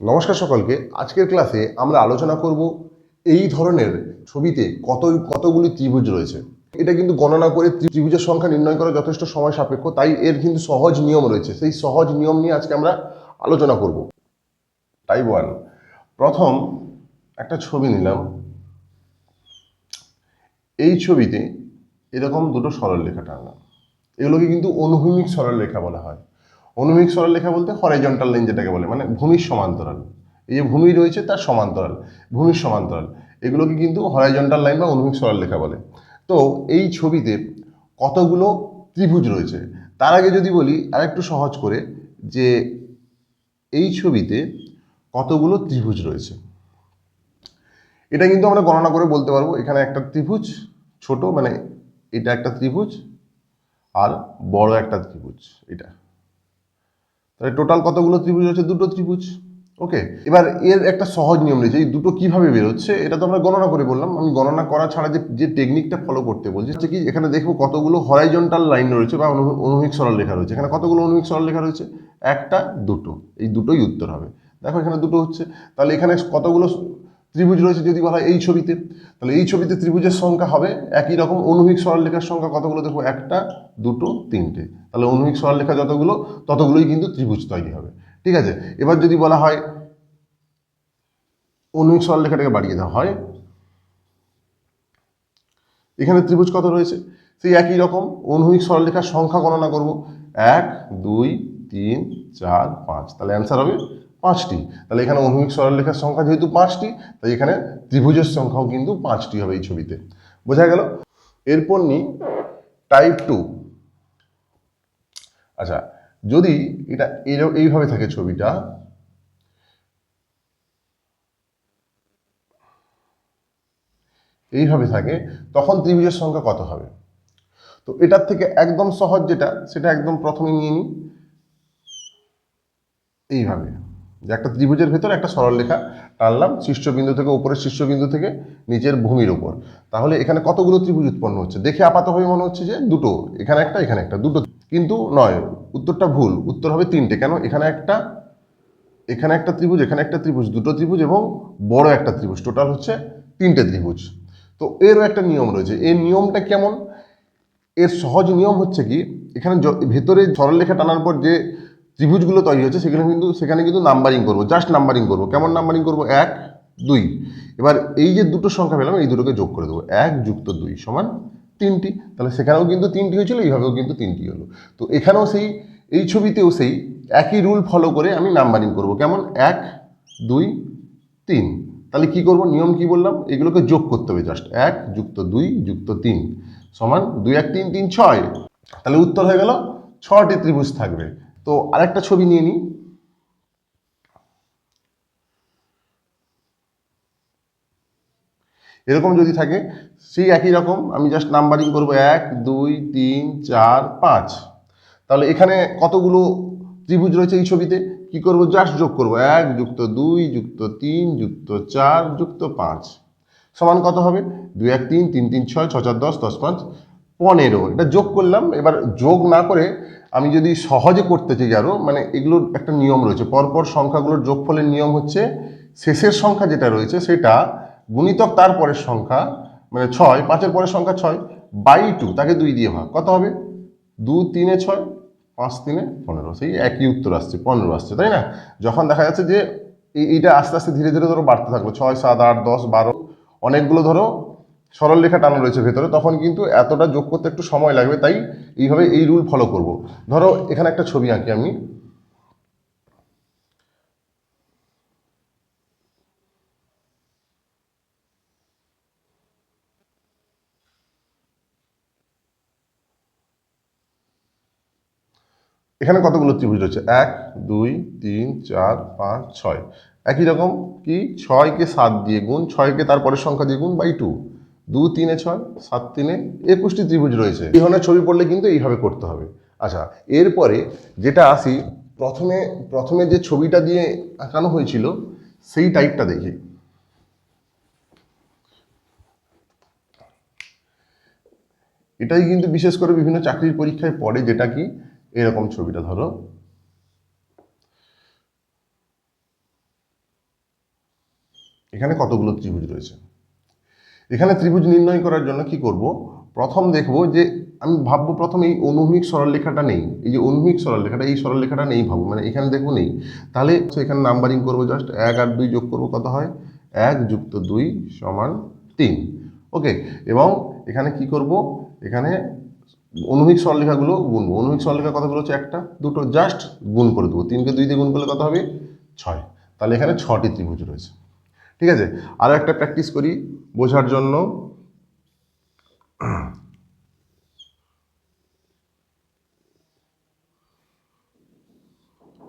নমস্কার সকলকে। আজকের ক্লাসে আমরা আলোচনা করব এই ধরনের ছবিতে কত, কতগুলি ত্রিভুজ রয়েছে। এটা কিন্তু গণনা করে ত্রিভুজের সংখ্যা নির্ণয় করা যথেষ্ট সময় সাপেক্ষ, তাই এর কিন্তু সহজ নিয়ম রয়েছে। সেই সহজ নিয়ম নিয়ে আজকে আমরা আলোচনা করব। টাইপ ওয়ান প্রথম একটা ছবি নিলাম। এই ছবিতে এরকম দুটো সরলরেখা টানলাম। এগুলোকে কিন্তু অনুভূমিক সরলরেখা বলা হয়। অনুভূমিক সরলরেখা বলতে হরাইজন্টাল লাইন যেটাকে বলে মানে ভূমির সমান্তরাল। এই যে ভূমি রয়েছে তার সমান্তরাল, ভূমির সমান্তরাল। এগুলোকে কিন্তু হরাইজন্টাল লাইন বা অনুভূমিক সরলরেখা বলে। তো এই ছবিতে কতগুলো ত্রিভুজ রয়েছে? তার আগে যদি বলি আর একটু সহজ করে, যে এই ছবিতে কতগুলো ত্রিভুজ রয়েছে। এটা কিন্তু আমরা গণনা করে বলতে পারব, এখানে একটা ত্রিভুজ ছোট মানে এটা একটা ত্রিভুজ আর বড় একটা ত্রিভুজ, এটা। তাহলে টোটাল কতগুলো ত্রিভুজ হচ্ছে? দুটো ত্রিভুজ। ওকে এবার এর একটা সহজ নিয়ম রয়েছে, এই দুটো কীভাবে বেরোচ্ছে, এটা তো আমরা গণনা করে বললাম। আমি গণনা করা ছাড়া যে যে টেকনিকটা ফলো করতে বলছি, হচ্ছে কি, এখানে দেখব কতগুলো হরাইজন্টাল লাইন রয়েছে বা অনু- অনুভূমিক সরল লেখা রয়েছে। এখানে কতগুলো অনুভূমিক সরল লেখা রয়েছে? একটা, দুটো। এই দুটোই উত্তর হবে। দেখো এখানে দুটো হচ্ছে। তাহলে এখানে কতগুলো ত্রিভুজ রয়েছে যদি বলা হয় এই ছবিতে, তাহলে এই ছবিতে ত্রিভুজের সংখ্যা হবে একই রকম অনুভূমিক সরলরেখার সংখ্যা কতগুলো? দেখব একটা, দুটো, তিনটে। তাহলে অনুভূমিক সরলরেখা যতগুলো, ততগুলোই কিন্তু ত্রিভুজ তৈরি হবে। ঠিক আছে? এবার যদি বলা হয়, অনুভূমিক সরলরেখাটাকে বাড়িয়ে দেওয়া হয়। এখানে ত্রিভুজ কত রয়েছে? সেই একই রকম অনুভূমিক সরলরেখার সংখ্যা গণনা করব। এক, দুই, তিন, চার, পাঁচ। তাহলে অ্যান্সার হবে পাঁচটি। তাহলে এখানে অনুভূমিক সরলরেখার সংখ্যা যেহেতু পাঁচটি, তাই এখানে ত্রিভুজের সংখ্যাও কিন্তু পাঁচটি হবে এই ছবিতে। বোঝা গেল? এরপর নি টাইপ টু আচ্ছা যদি এটা এইভাবে থাকে ছবিটা, এইভাবে থাকে, তখন ত্রিভুজের সংখ্যা কত হবে? তো এটার থেকে একদম সহজ যেটা, সেটা একদম প্রথমে নিয়ে নিই। এইভাবে। যে একটা ত্রিভুজের ভেতর একটা সরলরেখা টানলাম, শীর্ষবিন্দু থেকে উপরের শীর্ষবিন্দু থেকে নিচের ভূমির উপর। তাহলে এখানে কতগুলো ত্রিভুজ উৎপন্ন হচ্ছে? দেখে আপাতভাবে মনে হচ্ছে যে দুটো, এখানে একটা এখানে একটা, দুটো। কিন্তু নয়, উত্তরটা ভুল। উত্তর হবে তিনটে। কেন? এখানে একটা এখানে একটা ত্রিভুজ, এখানে একটা ত্রিভুজ, দুটো ত্রিভুজ এবং বড় একটা ত্রিভুজ। টোটাল হচ্ছে তিনটে ত্রিভুজ। তো এরও একটা নিয়ম রয়েছে। এই নিয়মটা কেমন? এর সহজ নিয়ম হচ্ছে কি? এখানে ভেতরে সরলরেখা টানার পর যে ত্রিভুজগুলো তৈরি হচ্ছে সেখানে কিন্তু সেখানে কিন্তু নাম্বারিং করব জাস্ট নাম্বারিং করব। কেমন নাম্বারিং করব? এক, দুই। এবার এই যে দুটো সংখ্যা পেলাম, এই দুটোকে যোগ করে দেবো। এক যুক্ত দুই সমান তিনটি। তাহলে সেখানেও কিন্তু তিনটি হয়েছিল, এইভাবেও কিন্তু তিনটি হলো। তো এখানেও সেই, এই ছবিতেও সেই একই রুল ফলো করে আমি নাম্বারিং করব। কেমন? এক, দুই, তিন। তাহলে কি করব? নিয়ম কি বললাম? এগুলোকে যোগ করতে হবে জাস্ট এক যুক্ত দুই যুক্ত তিন সমান দুই এক তিন তিন ছয়। তাহলে উত্তর হয়ে গেল, ছটি ত্রিভুজ থাকবে। তো আরেকটা ছবি নিয়ে নিই এরকম যদি থাকে, সেই একই রকম, আমি জাস্ট নাম্বারিং করব এক, দুই, তিন, চার, পাঁচ। তাহলে এখানে কতগুলো ত্রিভুজ রয়েছে এই ছবিতে? কি করব? জাস্ট যোগ করব। এক যুক্ত দুই, যুক্ত তিন, যুক্ত চার, যুক্ত পাঁচ। সমান কত হবে? দুই, এক, তিন তিন তিন, ছয় ছ চার, দশ দশ, পাঁচ পনেরো, এটা যোগ করলাম, এবার যোগ না করে আমি যদি সহজে করতে চাই আরও মানে এগুলোর একটা নিয়ম রয়েছে, পরপর সংখ্যাগুলোর যোগফলের নিয়ম হচ্ছে শেষের সংখ্যা যেটা রয়েছে সেটা গুণিতক তার পরের সংখ্যা মানে ছয়, পাঁচের পরের সংখ্যা ছয়, বাই টু, তাকে দুই দিয়ে ভাগ, কত হবে? দু, তিনে ছয়, পাঁচ, তিনে পনেরো, সেই একই উত্তর আসছে, পনেরো আসছে, তাই না? যখন দেখা যাচ্ছে যে এই- এইটা আস্তে আস্তে ধীরে ধীরে ধরো বাড়তে থাকল, ছয়, সাত, আট, দশ, বারো, অনেকগুলো ধরো সরল রেখা টানো রয়েছে ভেতরে, তখন কিন্তু এতটা যোগ করতে একটু সময় লাগবে, তাই এইভাবে এই রুল ফলো করব। ধরো, এখানে একটা ছবি আঁকি আমি। এখানে কতগুলো ত্রিভুজ রয়েছে? এক, দুই, তিন, চার, পাঁচ, ছয়। একই রকম কি? ছয়কে সাত দিয়ে গুণ, ছয়কে তারপরের সংখ্যা দিয়ে গুণ বাই টু। দু, তিনে ছয়, সাত তিনে একুশটি ত্রিভুজ রয়েছে। এই ধরনের ছবি পড়লে কিন্তু এইভাবে করতে হবে। আচ্ছা এরপরে যেটা আসি, প্রথমে প্রথমে যে ছবিটা দিয়ে আঁকানো হয়েছিল, সেই টাইপটা দেখি। এটাই কিন্তু বিশেষ করে বিভিন্ন চাকরির পরীক্ষায় পড়ে, যেটা কি? এরকম ছবিটা ধরো। এখানে কতগুলো ত্রিভুজ রয়েছে? এখানে ত্রিভুজ নির্ণয় করার জন্য কি করব? প্রথম দেখব যে আমি ভাববো প্রথম এই অনুভূমিক সরলরেখাটা নেই। এই যে অনুভূমিক সরলরেখাটা, এই সরলরেখাটা নেই ভাববো মানে এখানে দেখব নেই। তাহলে এখানে নাম্বারিং করব জাস্ট এক আর দুই যোগ করব কত হয়? এক যুক্ত দুই সমান তিন। ওকে এবং এখানে কি করব? এখানে অনুভূমিক সরলরেখাগুলো গুনবো। অনুভূমিক সরলরেখা কতগুলো হচ্ছে একটা, দুটো জাস্ট গুণ করে দেবো। তিনকে দুই দিয়ে গুণ করলে কত হবে? ছয়। তাহলে এখানে ছটি ত্রিভুজ রয়েছে। ঠিক আছে? আরও একটা প্র্যাকটিস করি বোঝার জন্য।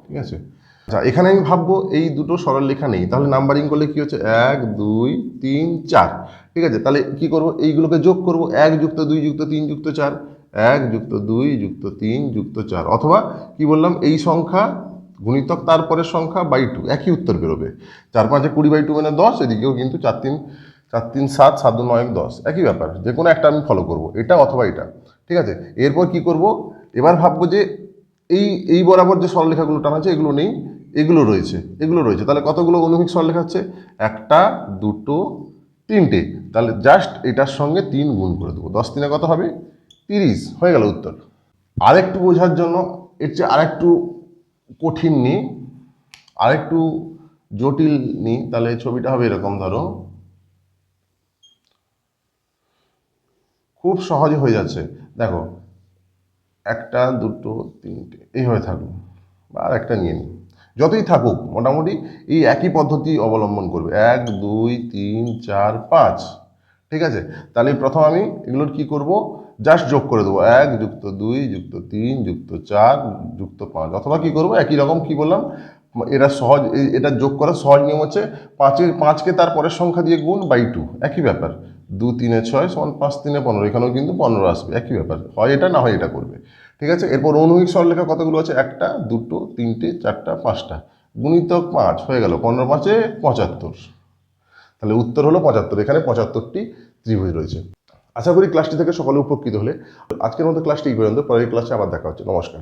ঠিক আছে? আচ্ছা এখানে আমি ভাববো এই দুটো সরল লেখা নেই। তাহলে নাম্বারিং করলে কি হচ্ছে? এক, দুই, তিন, চার। ঠিক আছে? তাহলে কি করব? এইগুলোকে যোগ করব। এক যুক্ত দুই যুক্ত তিন যুক্ত চার। এক যুক্ত দুই যুক্ত তিন যুক্ত চার। অথবা কি বললাম? এই সংখ্যা গুণিতক তারপরের সংখ্যা বাই টু একই উত্তর বেরোবে। চার পাঁচে কুড়ি বাই টু মানে দশ, এদিকেও কিন্তু চার তিন চার তিন সাত সাত দু নয়, দশ, একই ব্যাপার। যে কোনো একটা আমি ফলো করব, এটা অথবা এটা। ঠিক আছে? এরপর কি করব? এবার ভাববো যে এই এই বরাবর যে সরলরেখাগুলো টানা আছে, এগুলো নেই, এগুলো রয়েছে এগুলো রয়েছে। তাহলে কতগুলো অনুভূমিক সরলরেখা হচ্ছে একটা, দুটো, তিনটে। তাহলে জাস্ট এটার সঙ্গে তিন গুণ করে দেবো। দশ তিনে কত হবে? তিরিশ। হয়ে গেল উত্তর। আরেকটু বোঝার জন্য, এর চেয়ে আরেকটু কঠিন নিই আরেকটু জটিল নিই তাহলে ছবিটা হবে এরকম, ধরো। খুব সহজে হয়ে যাচ্ছে। দেখো, একটা, দুটো, তিনটে, এইভাবে থাকুক বা আর একটা নিয়ে নিই যতই থাকুক, মোটামুটি এই একই পদ্ধতি অবলম্বন করবে। এক, দুই, তিন, চার, পাঁচ। ঠিক আছে? তাহলে প্রথম আমি এগুলোর কি করব? জাস্ট যোগ করে দেবো। এক যুক্ত দুই, যুক্ত তিন, যুক্ত চার, যুক্ত পাঁচ। অথবা কি করব? একই রকম কি বললাম? এরা সহজ এটা যোগ করার সহজ নিয়ম হচ্ছে পাঁচের, পাঁচকে তার পরের সংখ্যা দিয়ে গুণ বাই টু। একই ব্যাপার। দু তিনে ছয় সমান পাঁচ তিনে পনেরো। এখানেও কিন্তু পনেরো আসবে। একই ব্যাপার। হয় এটা, না হয় এটা করবে। ঠিক আছে? এরপর অনুভূমিক সরলরেখা কতগুলো আছে? একটা, দুটো, তিনটে, চারটা, পাঁচটা। গুণিতক পাঁচ হয়ে গেল। পনেরো পাঁচে পঁচাত্তর। তাহলে উত্তর হলো পঁচাত্তর। এখানে পঁচাত্তরটি ত্রিভুজ রয়েছে। আশা করি ক্লাসটি থেকে সকলে উপকৃত হলে। আজকের মতো ক্লাসটি এই পর্যন্ত। পরের ক্লাসে আবার দেখা হচ্ছে। নমস্কার।